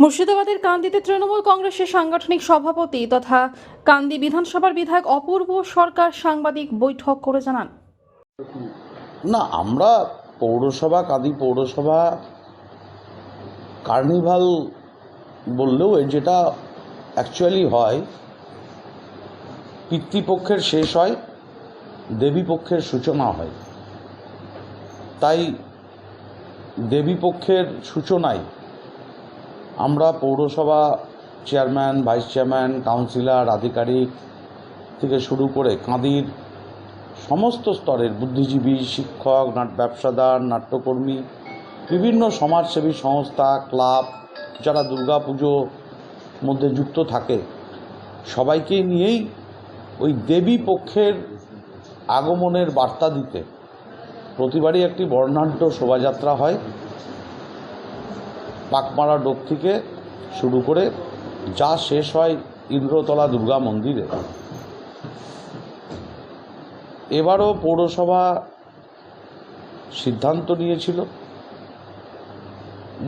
মুর্শিদাবাদের কান্দিতে তৃণমূল কংগ্রেসের সাংগঠনিক সভাপতি তথা কান্দি বিধানসভার বিধায়ক অপূর্ব সরকার সাংবাদিক বৈঠক করে জানান। না, আমরা পৌরসভা কাঁদি পৌরসভা, কার্নিভাল বললেও যেটা অ্যাকচুয়ালি হয়, পিতৃপক্ষের শেষ হয়, দেবীপক্ষের সূচনা হয়। তাই দেবীপক্ষের সূচনায় আমরা পৌরসভা চেয়ারম্যান, ভাইস চেয়ারম্যান, কাউন্সিলর, আধিকারিক থেকে শুরু করে কাঁদির সমস্ত স্তরের বুদ্ধিজীবী, শিক্ষক, নাট, ব্যবসাদার, নাট্যকর্মী, বিভিন্ন সমাজসেবী সংস্থা, ক্লাব, যারা দুর্গাপুজো মধ্যে যুক্ত থাকে, সবাইকে নিয়েই ওই দেবী পক্ষের আগমনের বার্তা দিতে প্রতিবারই একটি বর্ণাঢ্য শোভাযাত্রা হয়। পাকমারা ডোক থেকে শুরু করে যা শেষ হয় ইন্দ্রতলা দুর্গা মন্দিরে। এবারও পৌরসভা সিদ্ধান্ত নিয়েছিল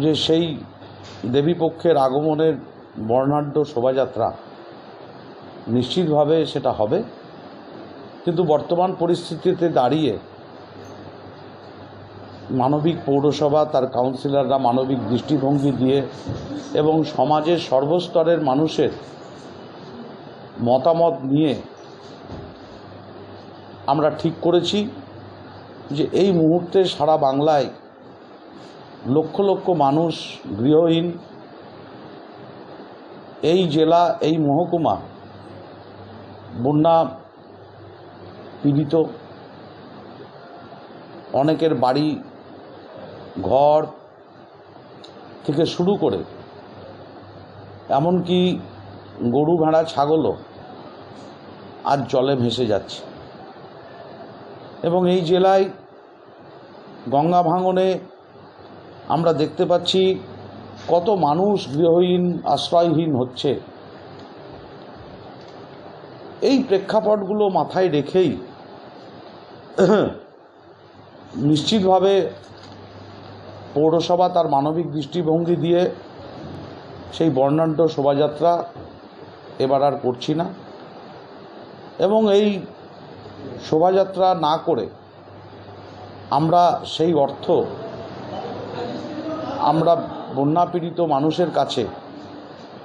যে সেই দেবীপক্ষের আগমনের বর্ণাঢ্য শোভাযাত্রা নিশ্চিতভাবে সেটা হবে। কিন্তু বর্তমান পরিস্থিতিতে দাঁড়িয়ে মানবিক পৌরসভা, তার কাউন্সিলররা মানবিক দৃষ্টিভঙ্গি দিয়ে এবং সমাজের সর্বস্তরের মানুষের মতামত নিয়ে আমরা ঠিক করেছি যে এই মুহূর্তে সারা বাংলায় লক্ষ লক্ষ মানুষ গৃহহীন। এই জেলা, এই মহকুমা বন্যা পীড়িত। অনেকের বাড়ি ঘর থেকে শুরু করে, এমনকি গরু, ভেড়া, ছাগলও আজ জলে ভেসে যাচ্ছে। এবং এই জেলায় গঙ্গা ভাঙনে আমরা দেখতে পাচ্ছি কত মানুষ গৃহহীন, আশ্রয়হীন হচ্ছে। এই প্রেক্ষাপটগুলো মাথায় রেখেই নিশ্চিতভাবে পৌরসভা তার মানবিক দৃষ্টিভঙ্গি দিয়ে সেই বর্ণাঢ্য শোভাযাত্রা এবার আর করছি না। এবং এই শোভাযাত্রা না করে আমরা সেই অর্থ আমরা বন্যাপীড়িত মানুষের কাছে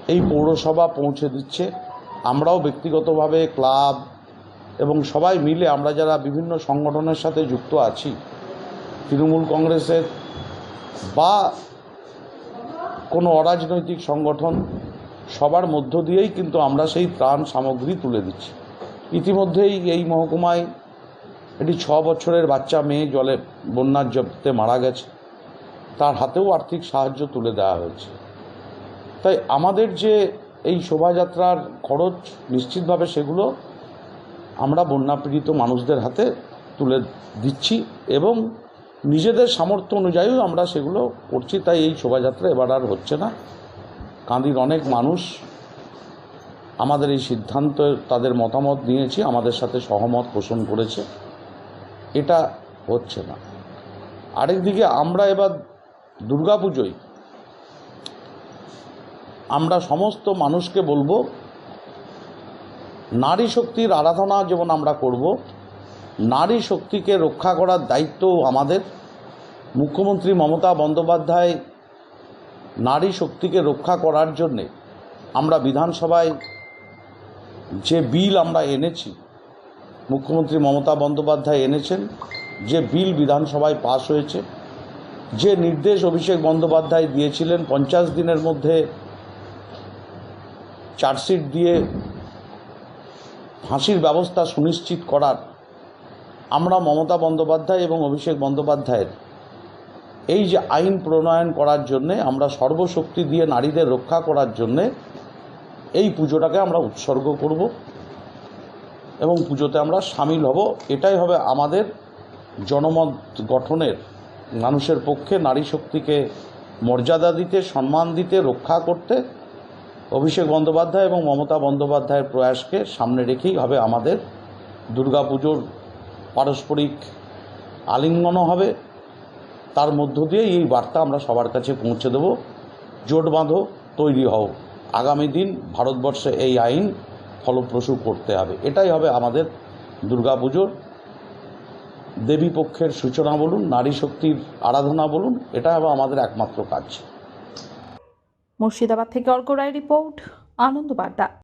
এই পৌরসভা পৌঁছে দিচ্ছে। আমরাও ব্যক্তিগতভাবে ক্লাব এবং সবাই মিলে আমরা যারা বিভিন্ন সংগঠনের সাথে যুক্ত আছি, তৃণমূল কংগ্রেসের বা কোনো অরাজনৈতিক সংগঠন, সবার মধ্য দিয়েই কিন্তু আমরা সেই ত্রাণ সামগ্রী তুলে দিচ্ছি। ইতিমধ্যেই এই মহকুমায় এটি ছ বছরের বাচ্চা মেয়ে জলে বন্যার জব্দে মারা গেছে। তার হাতেও আর্থিক সাহায্য তুলে দেওয়া হয়েছে। তাই আমাদের যে এই শোভাযাত্রার খরচ, নিশ্চিতভাবে সেগুলো আমরা বন্যাপীড়িত মানুষদের হাতে তুলে দিচ্ছি এবং নিজেদের সামর্থ্য অনুযায়ীও আমরা সেগুলো করছি, তাই এই শোভাযাত্রা এবার আর হচ্ছে না। কাঁদির অনেক মানুষ আমাদের এই সিদ্ধান্ত, তাদের মতামত নিয়েছি, আমাদের সাথে সহমত পোষণ করেছে। এটা হচ্ছে না। আরেকদিকে আমরা এবার দুর্গাপুজোয় আমরা সমস্ত মানুষকে বলব, নারী শক্তির আরাধনা যেমন আমরা করব নারী শক্তিকে রক্ষা করার দায়িত্ব আমাদের। মুখ্যমন্ত্রী মমতা বন্দ্যোপাধ্যায় নারী শক্তিকে রক্ষা করার জন্যে আমরা বিধানসভায় যে বিল আমরা এনেছি, মুখ্যমন্ত্রী মমতা বন্দ্যোপাধ্যায় এনেছেন, যে বিল বিধানসভায় পাশ হয়েছে, যে নির্দেশ অভিষেক বন্দ্যোপাধ্যায় দিয়েছিলেন পঞ্চাশ দিনের মধ্যে চার্জশিট দিয়ে ফাঁসির ব্যবস্থা সুনিশ্চিত করার আমরা মমতা বন্দ্যোপাধ্যায় এবং অভিষেক বন্দ্যোপাধ্যায়ের। এই যে আইন প্রণয়ন করার জন্যে, আমরা সর্বশক্তি দিয়ে নারীদের রক্ষা করার জন্যে এই পুজোটাকে আমরা উৎসর্গ করব এবং পুজোতে আমরা সামিল হব। এটাই হবে আমাদের জনমত গঠনের, মানুষের পক্ষে নারী শক্তিকে মর্যাদা দিতে, সম্মান দিতে, রক্ষা করতে অভিষেক বন্দ্যোপাধ্যায় এবং মমতা বন্দ্যোপাধ্যায়ের প্রয়াসকে সামনে রেখেই হবে আমাদের দুর্গাপুজোর পারস্পরিক আলিঙ্গনও হবে। তার মধ্য দিয়ে এই বার্তা আমরা সবার কাছে পৌঁছে দেব। জোট বাঁধো, তৈরি হও। আগামী দিন ভারতবর্ষে এই আইন ফলপ্রসূ করতে হবে। এটাই হবে আমাদের দুর্গাপুজোর। দেবী পক্ষের সূচনা বলুন, নারী শক্তির আরাধনা বলুন এটা হবে আমাদের একমাত্র কাজ। মুর্শিদাবাদ থেকে অর্ক রায় রিপোর্ট, আনন্দ বার্তা।